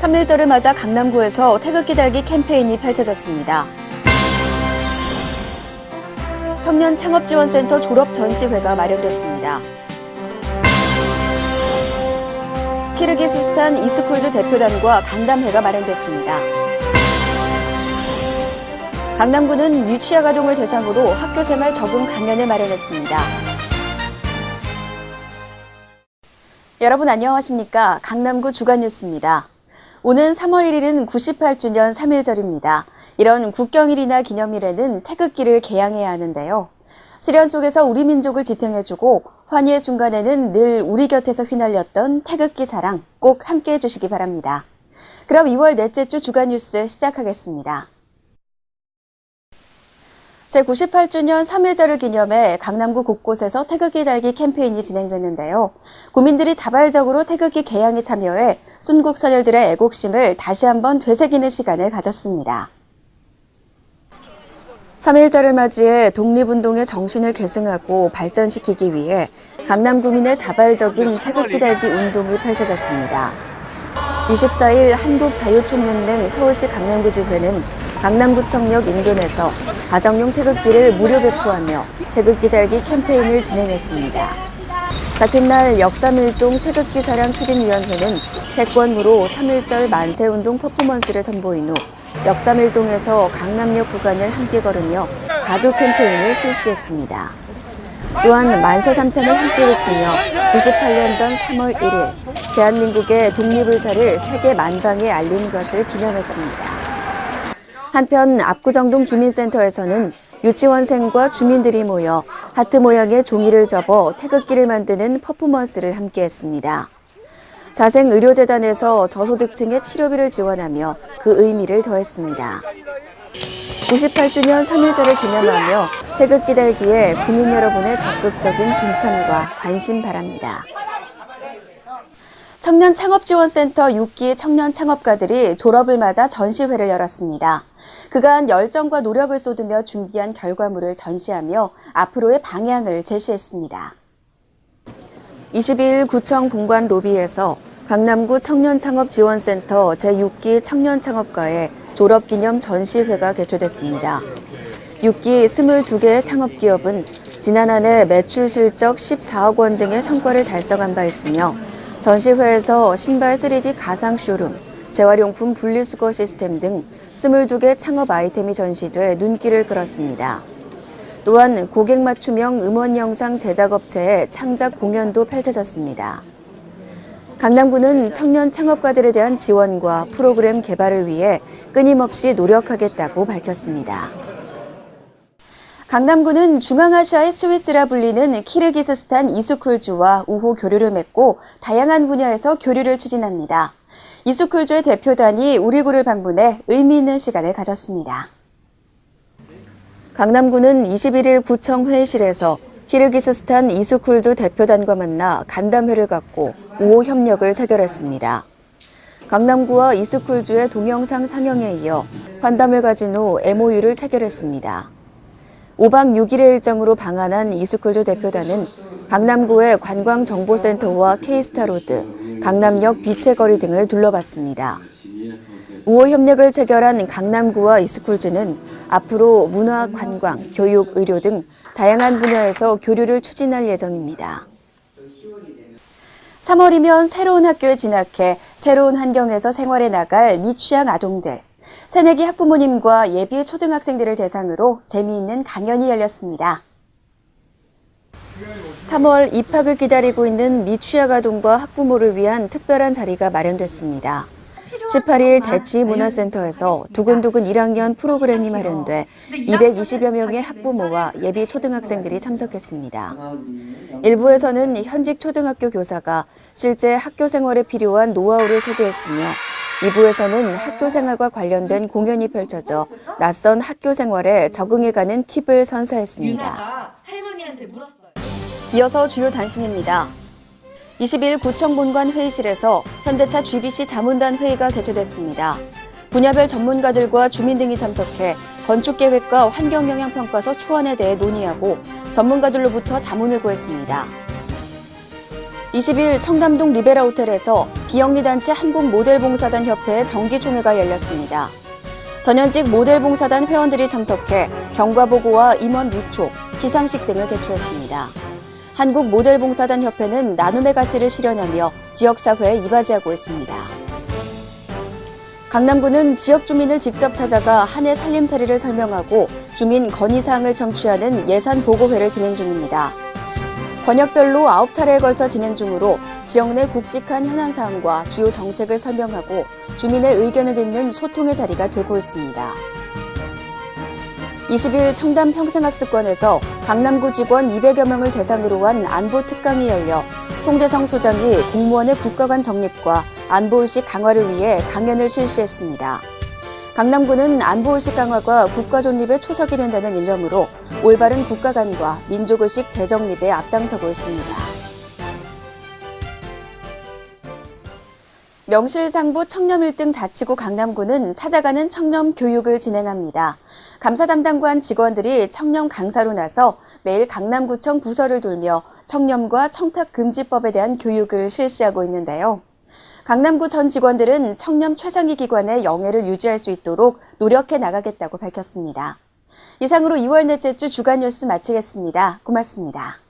3일절을 맞아 강남구에서 태극기 달기 캠페인이 펼쳐졌습니다. 청년 창업지원센터 졸업 전시회가 마련됐습니다. 키르기스스탄 이스쿨즈 대표단과 간담회가 마련됐습니다. 강남구는 유치아 가동을 대상으로 학교생활 적응 강연을 마련했습니다. 여러분 안녕하십니까? 강남구 주간 뉴스입니다. 오는 3월 1일은 98주년 3일절입니다. 이런 국경일이나 기념일에는 태극기를 개양해야 하는데요. 시련 속에서 우리 민족을 지탱해주고 환희의 순간에는 늘 우리 곁에서 휘날렸던 태극기 사랑 꼭 함께 해주시기 바랍니다. 그럼 2월 넷째 주 주간 뉴스 시작하겠습니다. 제98주년 3일절을 기념해 강남구 곳곳에서 태극기 달기 캠페인이 진행됐는데요. 구민들이 자발적으로 태극기 개양에 참여해 순국 선열들의 애국심을 다시 한번 되새기는 시간을 가졌습니다. 3일절을 맞이해 독립운동의 정신을 계승하고 발전시키기 위해 강남 구민의 자발적인 태극기 달기 운동이 펼쳐졌습니다. 24일 한국자유총연맹 서울시 강남구 지회는 강남구청역 인근에서 가정용 태극기를 무료 배포하며 태극기 달기 캠페인을 진행했습니다. 같은 날 역삼일동 태극기 사랑 추진위원회는 태권무로 3일절 만세운동 퍼포먼스를 선보인 후 역삼일동에서 강남역 구간을 함께 걸으며 가두 캠페인을 실시했습니다. 또한 만세 삼창을 함께 외치며 98년 전 3월 1일 대한민국의 독립의사를 세계 만방에 알린 것을 기념했습니다. 한편 압구정동 주민센터에서는 유치원생과 주민들이 모여 하트 모양의 종이를 접어 태극기를 만드는 퍼포먼스를 함께했습니다. 자생의료재단에서 저소득층의 치료비를 지원하며 그 의미를 더했습니다. 98주년 3일절을 기념하며 태극기 달기에 국민 여러분의 적극적인 동참과 관심 바랍니다. 청년 창업지원센터 6기 청년 창업가들이 졸업을 맞아 전시회를 열었습니다. 그간 열정과 노력을 쏟으며 준비한 결과물을 전시하며 앞으로의 방향을 제시했습니다. 22일 구청 본관 로비에서 강남구 청년창업지원센터 제6기 청년창업가의 졸업기념 전시회가 개최됐습니다. 6기 22개의 창업기업은 지난 한 해 매출 실적 14억 원 등의 성과를 달성한 바 있으며 전시회에서 신발 3D 가상 쇼룸, 재활용품 분리수거 시스템 등 22개 창업 아이템이 전시돼 눈길을 끌었습니다. 또한 고객 맞춤형 음원 영상 제작 업체의 창작 공연도 펼쳐졌습니다. 강남구는 청년 창업가들에 대한 지원과 프로그램 개발을 위해 끊임없이 노력하겠다고 밝혔습니다. 강남구는 중앙아시아의 스위스라 불리는 키르기스스탄 이스쿨주와 우호 교류를 맺고 다양한 분야에서 교류를 추진합니다. 이스쿨주의 대표단이 우리 구를 방문해 의미 있는 시간을 가졌습니다. 강남구는 21일 구청 회의실에서 키르기스스탄 이스쿨주 대표단과 만나 간담회를 갖고 우호 협력을 체결했습니다. 강남구와 이스쿨주의 동영상 상영에 이어 환담을 가진 후 MOU를 체결했습니다. 5박 6일의 일정으로 방한한 이스쿨주 대표단은 강남구의 관광정보센터와 K스타로드, 강남역 빛의 거리 등을 둘러봤습니다. 우호 협력을 체결한 강남구와 이스쿨즈는 앞으로 문화, 관광, 교육, 의료 등 다양한 분야에서 교류를 추진할 예정입니다. 3월이면 새로운 학교에 진학해 새로운 환경에서 생활해 나갈 미취학 아동들. 새내기 학부모님과 예비 초등학생들을 대상으로 재미있는 강연이 열렸습니다. 3월 입학을 기다리고 있는 미취학 아동과 학부모를 위한 특별한 자리가 마련됐습니다. 18일 대치문화센터에서 두근두근 1학년 프로그램이 마련돼 220여 명의 학부모와 예비 초등학생들이 참석했습니다. 일부에서는 현직 초등학교 교사가 실제 학교 생활에 필요한 노하우를 소개했으며 2부에서는 학교 생활과 관련된 공연이 펼쳐져 낯선 학교 생활에 적응해가는 팁을 선사했습니다. 유나가 할머니한테 물었어요. 이어서 주요 단신입니다. 20일 구청 본관 회의실에서 현대차 GBC 자문단 회의가 개최됐습니다. 분야별 전문가들과 주민 등이 참석해 건축 계획과 환경 영향 평가서 초안에 대해 논의하고 전문가들로부터 자문을 구했습니다. 20일 청담동 리베라 호텔에서 비영리단체 한국모델봉사단 협회 정기총회가 열렸습니다. 전현직 모델봉사단 회원들이 참석해 경과보고와 임원 위촉, 시상식 등을 개최했습니다. 한국모델봉사단 협회는 나눔의 가치를 실현하며 지역사회에 이바지하고 있습니다. 강남구는 지역 주민을 직접 찾아가 한 해 살림살이를 설명하고 주민 건의사항을 청취하는 예산 보고회를 진행 중입니다. 권역별로 9차례에 걸쳐 진행 중으로 지역 내 굵직한 현안 사항과 주요 정책을 설명하고 주민의 의견을 듣는 소통의 자리가 되고 있습니다. 20일 청담 평생학습관에서 강남구 직원 200여 명을 대상으로 한 안보 특강이 열려 송대성 소장이 공무원의 국가관 정립과 안보의식 강화를 위해 강연을 실시했습니다. 강남구는 안보의식 강화가 국가 존립의 초석이 된다는 일념으로 올바른 국가관과 민족의식 재정립에 앞장서고 있습니다. 명실상부 청렴 1등 자치구 강남구는 찾아가는 청렴 교육을 진행합니다. 감사 담당관 직원들이 청렴 강사로 나서 매일 강남구청 부서를 돌며 청렴과 청탁 금지법에 대한 교육을 실시하고 있는데요. 강남구 전 직원들은 청렴 최상위 기관의 영예를 유지할 수 있도록 노력해 나가겠다고 밝혔습니다. 이상으로 2월 넷째 주 주간 뉴스 마치겠습니다. 고맙습니다.